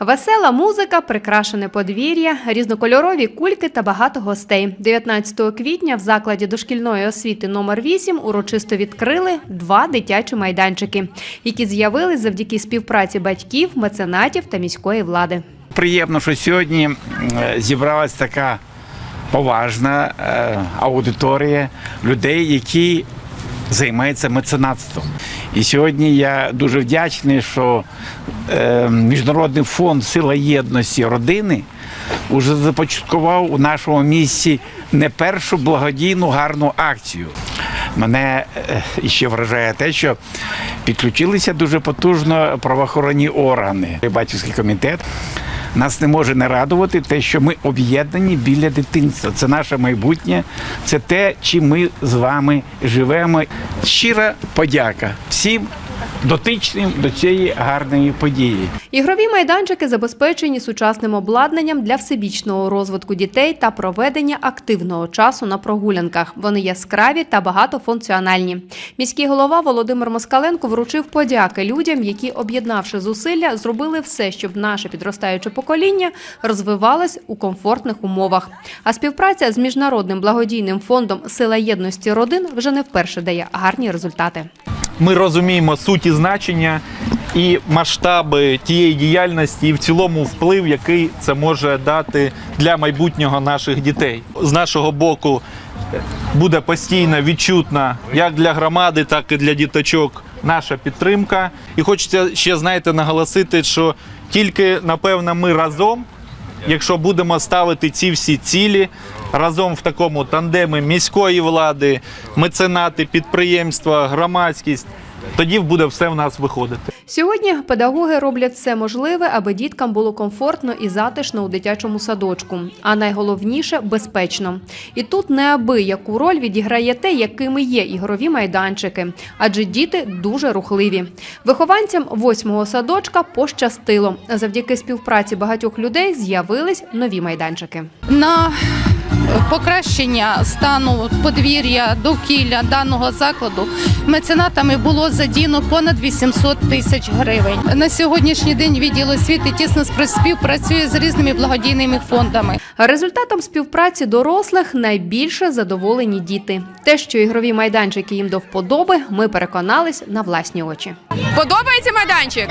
Весела музика, прикрашене подвір'я, різнокольорові кульки та багато гостей. 19 квітня в закладі дошкільної освіти номер 8 урочисто відкрили два дитячі майданчики, які з'явились завдяки співпраці батьків, меценатів та міської влади. Приємно, що сьогодні м, зібралась така поважна е, аудиторія людей, які займаються меценатством. І сьогодні я дуже вдячний, що е, Міжнародний фонд Сила єдності родини вже започаткував у нашому місті не першу благодійну гарну акцію. Мене е, іще вражає те, що підключилися дуже потужно правоохоронні органи. Батьківський комітет нас не може не радувати те, що ми об'єднані біля дитинства. Це наше майбутнє, це те, чим ми з вами живемо. Щира подяка всім дотичним до цієї гарної події. Ігрові майданчики забезпечені сучасним обладнанням для всебічного розвитку дітей та проведення активного часу на прогулянках. Вони яскраві та багатофункціональні. Міський голова Володимир Москаленко вручив подяки людям, які, об'єднавши зусилля, зробили все, щоб наше підростаюче покоління розвивалось у комфортних умовах. А співпраця з міжнародним благодійним фондом Сила єдності родин вже не вперше дає гарні результати. Ми розуміємо суть і значення і масштаби тієї діяльності, і в цілому вплив, який це може дати для майбутнього наших дітей. З нашого боку буде постійно відчутна як для громади, так і для діточок наша підтримка. І хочеться ще знаєте наголосити, що тільки напевно ми разом. Якщо будемо ставити ці всі цілі разом в такому тандемі міської влади, меценати, підприємства, громадськість, тоді буде все в нас виходити. Сьогодні педагоги роблять все можливе, аби діткам було комфортно і затишно у дитячому садочку. А найголовніше безпечно. І тут неабияку роль відіграє те, якими є ігрові майданчики, адже діти дуже рухливі. Вихованцям восьмого садочка пощастило. Завдяки співпраці багатьох людей з'явились нові майданчики. на покращення стану подвір'я довкілля даного закладу меценатами було задіяно понад 800 тисяч гривень. На сьогоднішній день відділ освіти тісно співпрацює з різними благодійними фондами. Результатом співпраці дорослих найбільше задоволені діти. Те, що ігрові майданчики їм до вподоби, ми переконались на власні очі. Подобається майданчик?